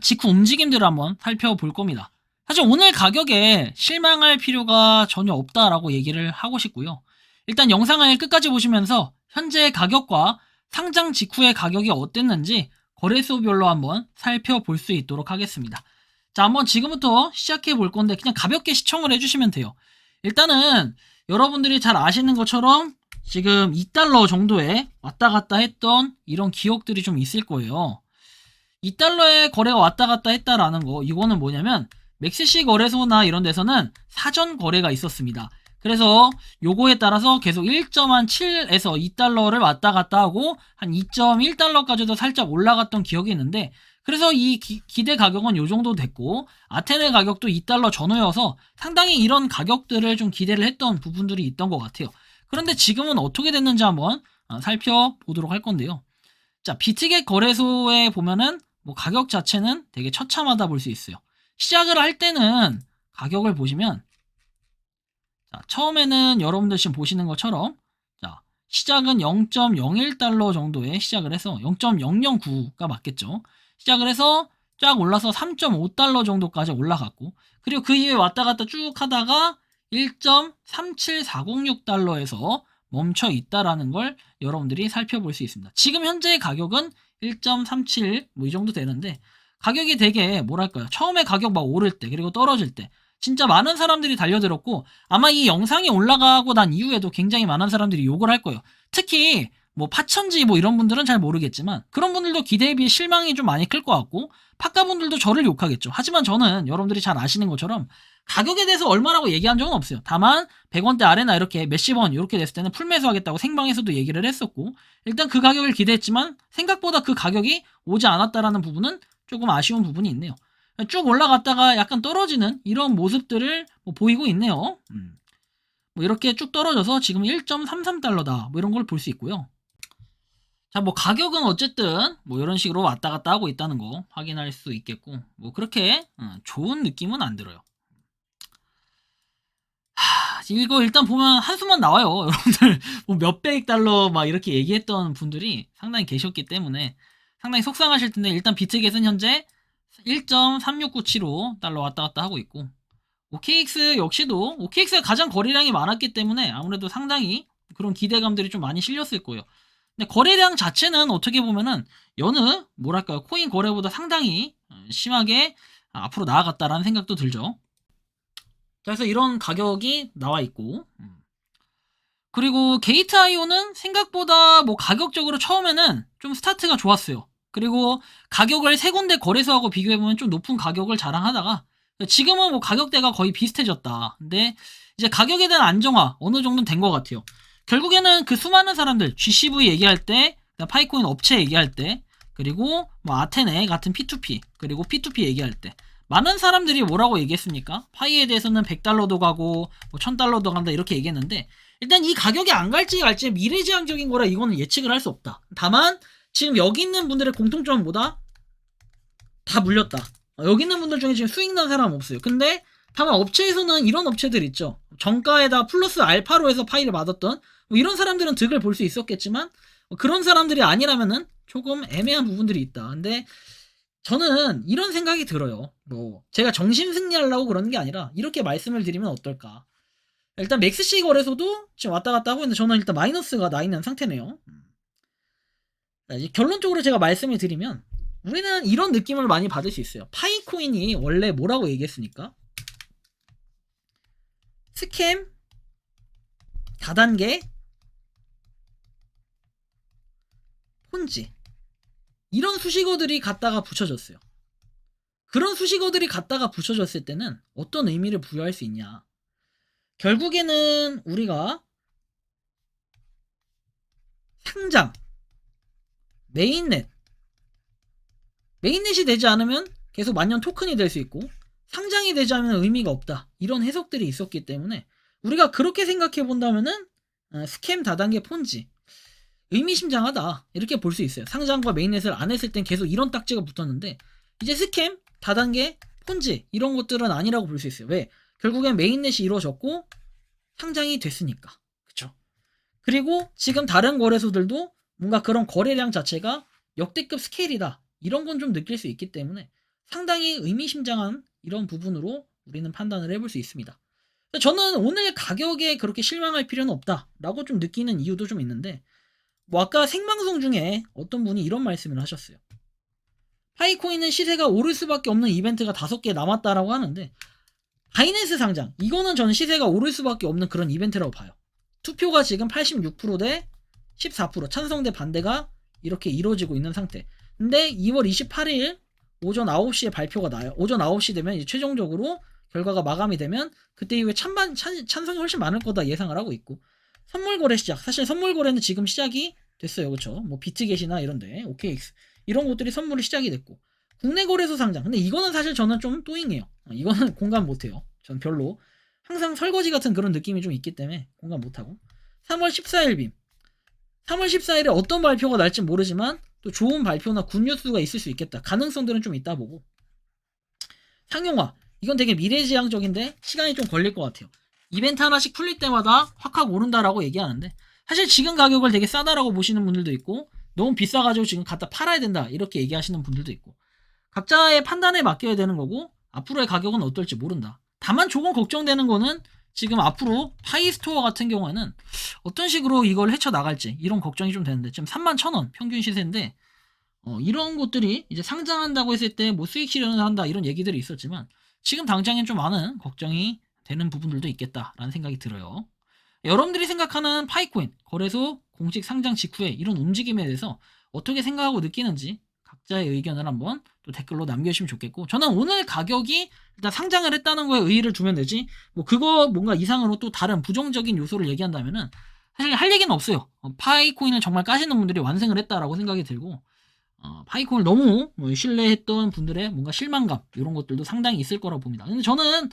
직후 움직임들을 한번 살펴볼 겁니다. 사실 오늘 가격에 실망할 필요가 전혀 없다라고 얘기를 하고 싶고요. 일단 영상을 끝까지 보시면서 현재 가격과 상장 직후의 가격이 어땠는지 거래소별로 한번 살펴볼 수 있도록 하겠습니다. 자, 한번 지금부터 시작해 볼 건데 그냥 가볍게 시청을 해주시면 돼요. 일단은 여러분들이 잘 아시는 것처럼 지금 2달러 정도에 왔다 갔다 했던 이런 기억들이 좀 있을 거예요. 2달러에 거래가 왔다 갔다 했다라는 거, 이거는 뭐냐면, 맥시시 거래소나 이런 데서는 사전 거래가 있었습니다. 그래서 요거에 따라서 계속 1.7에서 2달러를 왔다 갔다 하고 한 2.1달러까지도 살짝 올라갔던 기억이 있는데 그래서 이 기, 대 가격은 요 정도 됐고 아테네 가격도 2달러 전후여서 상당히 이런 가격들을 좀 기대를 했던 부분들이 있던 것 같아요. 그런데 지금은 어떻게 됐는지 한번 어, 살펴보도록 할 건데요. 자, 비트겟 거래소에 보면은 뭐 가격 자체는 되게 처참하다 볼 수 있어요. 시작을 할 때는 가격을 보시면 자, 처음에는 여러분들 지금 보시는 것처럼 자, 시작은 0.01달러 정도에 시작을 해서 0.009가 맞겠죠. 시작을 해서 쫙 올라서 3.5달러 정도까지 올라갔고 그리고 그 이후에 왔다 갔다 쭉 하다가 1.37406달러에서 멈춰 있다라는 걸 여러분들이 살펴볼 수 있습니다. 지금 현재의 가격은 1.37 뭐 이 정도 되는데 가격이 되게 뭐랄까요 처음에 가격 막 오를 때 그리고 떨어질 때 진짜 많은 사람들이 달려들었고 아마 이 영상이 올라가고 난 이후에도 굉장히 많은 사람들이 욕을 할 거예요. 특히 뭐 파천지 뭐 이런 분들은 잘 모르겠지만 그런 분들도 기대에 비해 실망이 좀 많이 클 것 같고 파카분들도 저를 욕하겠죠. 하지만 저는 여러분들이 잘 아시는 것처럼 가격에 대해서 얼마라고 얘기한 적은 없어요. 다만 100원대 아래나 이렇게 몇십 원 이렇게 됐을 때는 풀매수하겠다고 생방에서도 얘기를 했었고 일단 그 가격을 기대했지만 생각보다 그 가격이 오지 않았다라는 부분은 조금 아쉬운 부분이 있네요. 쭉 올라갔다가 약간 떨어지는 이런 모습들을 뭐 보이고 있네요. 음. 뭐 이렇게 쭉 떨어져서 지금 1.33달러다 뭐 이런 걸 볼 수 있고요. 자, 뭐 가격은 어쨌든 뭐 이런 식으로 왔다 갔다 하고 있다는 거 확인할 수 있겠고 뭐 그렇게 어, 좋은 느낌은 안 들어요. 하, 이거 일단 보면 한숨만 나와요. 여러분들 뭐 몇백 달러 막 이렇게 얘기했던 분들이 상당히 계셨기 때문에 상당히 속상하실 텐데 일단 비트겟은 현재 1.3697로 달러 왔다 갔다 하고 있고 OKX 역시도 OKX가 가장 거래량이 많았기 때문에 아무래도 상당히 그런 기대감들이 좀 많이 실렸을 거예요. 근데 거래량 자체는 어떻게 보면은 여느 뭐랄까요 코인 거래보다 상당히 심하게 앞으로 나아갔다라는 생각도 들죠. 그래서 이런 가격이 나와 있고 음. 그리고 게이트 IO는 생각보다 뭐 가격적으로 처음에는 좀 스타트가 좋았어요. 그리고 가격을 세 군데 거래소하고 비교해보면 좀 높은 가격을 자랑하다가 지금은 뭐 가격대가 거의 비슷해졌다. 근데 이제 가격에 대한 안정화 어느 정도는 된 것 같아요. 결국에는 그 수많은 사람들 GCV 얘기할 때 파이코인 업체 얘기할 때 그리고 뭐 아테네 같은 P2P 그리고 P2P 얘기할 때 많은 사람들이 뭐라고 얘기했습니까? 파이에 대해서는 100달러도 가고 뭐 1000달러도 간다 이렇게 얘기했는데 일단 이 가격이 안 갈지 갈지 미래지향적인 거라 이거는 예측을 할 수 없다. 다만 지금 여기 있는 분들의 공통점은 뭐다? 다 물렸다. 어, 여기 있는 분들 중에 지금 수익 난 사람 없어요. 근데 다만 업체에서는 이런 업체들 있죠. 정가에다 플러스 알파로 해서 파이를 받았던 뭐 이런 사람들은 득을 볼 수 있었겠지만 뭐 그런 사람들이 아니라면은 조금 애매한 부분들이 있다. 근데 저는 이런 생각이 들어요. 뭐 제가 정신 승리하려고 그러는 게 아니라 이렇게 말씀을 드리면 어떨까? 일단 맥스시 거래소도 지금 왔다 갔다 하고 있는데 저는 일단 마이너스가 나 있는 상태네요. 결론적으로 제가 말씀을 드리면 우리는 이런 느낌을 많이 받을 수 있어요. 파이코인이 원래 뭐라고 얘기했습니까? 스캠, 다단계, 폰지 이런 수식어들이 갖다가 붙여졌어요. 그런 수식어들이 갖다가 붙여졌을 때는 어떤 의미를 부여할 수 있냐? 결국에는 우리가 상장, 메인넷, 메인넷이 되지 않으면 계속 만년 토큰이 될 수 있고 상장이 되지 않으면 의미가 없다. 이런 해석들이 있었기 때문에 우리가 그렇게 생각해 본다면은 어, 스캠 다단계 폰지 의미심장하다 이렇게 볼 수 있어요. 상장과 메인넷을 안 했을 땐 계속 이런 딱지가 붙었는데 이제 스캠 다단계 폰지 이런 것들은 아니라고 볼 수 있어요. 왜? 결국엔 메인넷이 이루어졌고 상장이 됐으니까. 그쵸? 그리고 지금 다른 거래소들도 뭔가 그런 거래량 자체가 역대급 스케일이다. 이런 건 좀 느낄 수 있기 때문에 상당히 의미심장한 이런 부분으로 우리는 판단을 해볼 수 있습니다. 저는 오늘 가격에 그렇게 실망할 필요는 없다라고 좀 느끼는 이유도 좀 있는데 뭐 아까 생방송 중에 어떤 분이 이런 말씀을 하셨어요. 파이코인은 시세가 오를 수밖에 없는 이벤트가 다섯 개 남았다라고 하는데 바이낸스 상장 이거는 저는 시세가 오를 수밖에 없는 그런 이벤트라고 봐요. 투표가 지금 86%대 14% 찬성 대 반대가 이렇게 이루어지고 있는 상태. 근데 2월 28일 오전 9시에 발표가 나요. 오전 9시 되면 이제 최종적으로 결과가 마감이 되면 그때 이후에 찬반 찬, 찬성이 훨씬 많을 거다 예상을 하고 있고 선물 거래 시작. 사실 선물 거래는 지금 시작이 됐어요. 그렇죠? 뭐 비트겟이나 이런데 OKX 이런 것들이 선물이 시작이 됐고 국내 거래소 상장. 근데 이거는 사실 저는 좀 또잉해요. 어, 이거는 공감 못 해요. 전 별로 항상 설거지 같은 그런 느낌이 좀 있기 때문에 공감 못 하고 3월 14일 빔 3월 14일에 어떤 발표가 날지 모르지만 또 좋은 발표나 굿뉴스가 있을 수 있겠다. 가능성들은 좀 있다 보고 상용화 이건 되게 미래지향적인데 시간이 좀 걸릴 것 같아요. 이벤트 하나씩 풀릴 때마다 확확 오른다라고 얘기하는데 사실 지금 가격을 되게 싸다라고 보시는 분들도 있고 너무 비싸가지고 지금 갖다 팔아야 된다 이렇게 얘기하시는 분들도 있고 각자의 판단에 맡겨야 되는 거고 앞으로의 가격은 어떨지 모른다. 다만 조금 걱정되는 거는 지금 앞으로 파이스토어 같은 경우에는 어떤 식으로 이걸 헤쳐나갈지 이런 걱정이 좀 되는데 지금 3만 1,000원 평균 시세인데 어, 이런 것들이 이제 상장한다고 했을 때 뭐 수익 실현을 한다 이런 얘기들이 있었지만 지금 당장엔 좀 많은 걱정이 되는 부분들도 있겠다라는 생각이 들어요. 여러분들이 생각하는 파이코인 거래소 공식 상장 직후에 이런 움직임에 대해서 어떻게 생각하고 느끼는지 각자의 의견을 한번 또 댓글로 남겨주시면 좋겠고 저는 오늘 가격이 일단 상장을 했다는 거에 의의를 두면 되지 뭐 그거 뭔가 이상으로 또 다른 부정적인 요소를 얘기한다면은 사실 할 얘기는 없어요. 어, 파이코인을 정말 까시는 분들이 완승을 했다라고 생각이 들고 어, 파이코인을 너무 뭐 신뢰했던 분들의 뭔가 실망감 이런 것들도 상당히 있을 거라고 봅니다. 근데 저는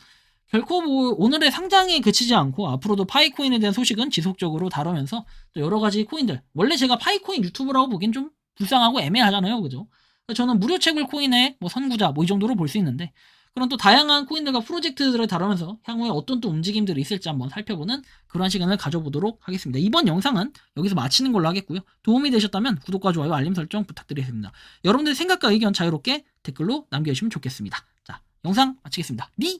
결코 뭐 오늘의 상장에 그치지 않고 앞으로도 파이코인에 대한 소식은 지속적으로 다루면서 또 여러 가지 코인들 원래 제가 파이코인 유튜브라고 보기엔 좀 불쌍하고 애매하잖아요, 그죠? 저는 무료 채굴 코인의 뭐 선구자 뭐 이 정도로 볼 수 있는데 그런 또 다양한 코인들과 프로젝트들을 다루면서 향후에 어떤 또 움직임들이 있을지 한번 살펴보는 그런 시간을 가져보도록 하겠습니다. 이번 영상은 여기서 마치는 걸로 하겠고요. 도움이 되셨다면 구독과 좋아요, 알림 설정 부탁드리겠습니다. 여러분들의 생각과 의견 자유롭게 댓글로 남겨주시면 좋겠습니다. 자, 영상 마치겠습니다. 리